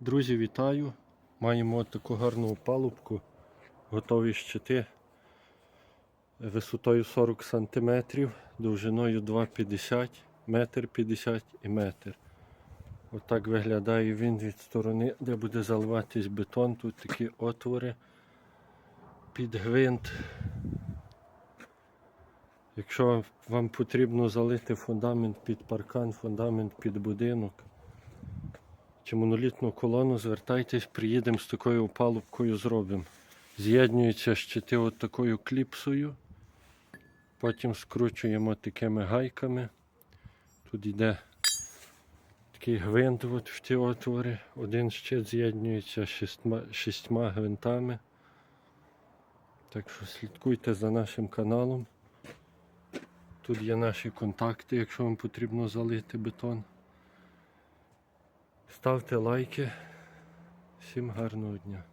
Друзі, вітаю! Маємо таку гарну опалубку, готові щити висотою 40 см, довжиною 2,50 метр 50 і метр. Отак виглядає він від сторони, де буде заливатись бетон. Тут такі отвори під гвинт. Якщо вам- вам потрібно залити фундамент під паркан, фундамент під будинок чи монолітну колону, звертайтесь, приїдемо з такою опалубкою, зробимо. З'єднуються щити от такою кліпсою. Потім скручуємо такими гайками. Тут йде такий гвинт от в ті отвори. Один щит з'єднується шістьма, шістьма гвинтами. Так що слідкуйте за нашим каналом. Тут є наші контакти, якщо вам потрібно залити бетон. Ставте лайки. Всім гарного дня.